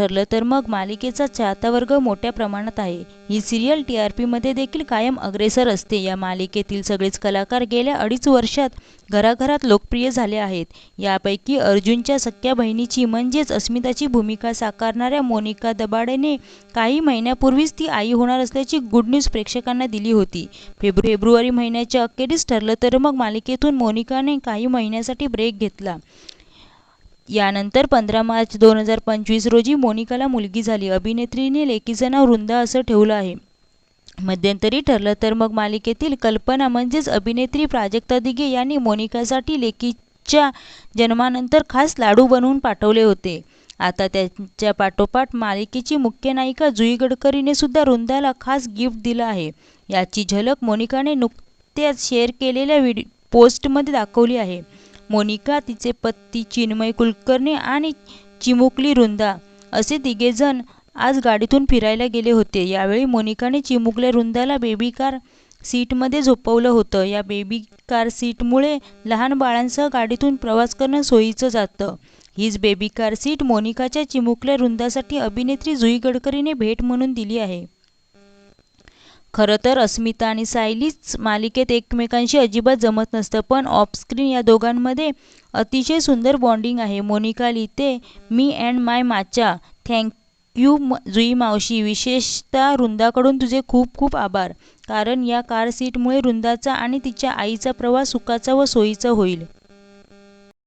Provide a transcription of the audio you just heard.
ठरलं तर मग मालिकेचा चाहता वर्ग मोठ्या प्रमाणात आहे. ही सिरियल टी आर पीमध्ये देखील कायम अग्रेसर असते. या मालिकेतील सगळेच कलाकार गेल्या अडीच वर्षात घराघरात लोकप्रिय झाले आहेत. यापैकी अर्जुनच्या सख्या बहिणीची म्हणजेच अस्मिताची भूमिका साकारणाऱ्या मोनिका दबाडेने काही महिन्यापूर्वीच ती आई होणार असल्याची गुड न्यूज प्रेक्षकांना दिली होती. फेब्रु फेब्रुवारी महिन्याच्या अखेरीस ठरलं तर मग मालिकेतून मोनिकाने काही महिन्यासाठी ब्रेक घेतला. यानंतर पंधरा मार्च दोन हजार पंचवीस रोजी मोनिकाला मुलगी झाली. अभिनेत्रीने लेकीचं नाव वृंदा असं ठेवलं आहे. मध्यंतरी ठरलं तर मग मालिकेतील कल्पना म्हणजेच अभिनेत्री प्राजक्ता दिघे यांनी मोनिकासाठी लेकीच्या जन्मानंतर खास लाडू बनवून पाठवले होते. आता त्यांच्या पाठोपाठ मालिकेची मुख्य नायिका जुई गडकरीने सुद्धा वृंदाला खास गिफ्ट दिलं आहे. याची झलक मोनिकाने नुकत्याच शेअर केलेल्या व्हिडिओ पोस्टमध्ये दाखवली आहे. मोनिका तिचे पती चिन्मय कुलकर्णी आणि चिमुकली वृंदा असे तिघेजण आज गाडीतून फिरायला गेले होते. यावेळी मोनिकाने चिमुकल्या वृंदाला बेबी कार सीटमध्ये झोपवलं होतं. या बेबी कार सीटमुळे लहान बाळांसह गाडीतून प्रवास करणं सोयीचं जातं. हीच बेबी कार सीट मोनिकाच्या चिमुकल्या वृंदासाठी अभिनेत्री जुई गडकरीने भेट म्हणून दिली आहे. खरं तर अस्मिता आणि सायलीच मालिकेत एकमेकांशी अजिबात जमत नसतं पण ऑफस्क्रीन या दोघांमध्ये अतिशय सुंदर बॉन्डिंग आहे. मोनिका लिहिते मी अँड माय माचा. थँक यू जुई मावशी. विशेषतः वृंदाकडून तुझे खूप खूप आभार. कारण या कार सीटमुळे वृंदाचा आणि तिच्या आईचा प्रवास सुखाचा व सोयीचा होईल.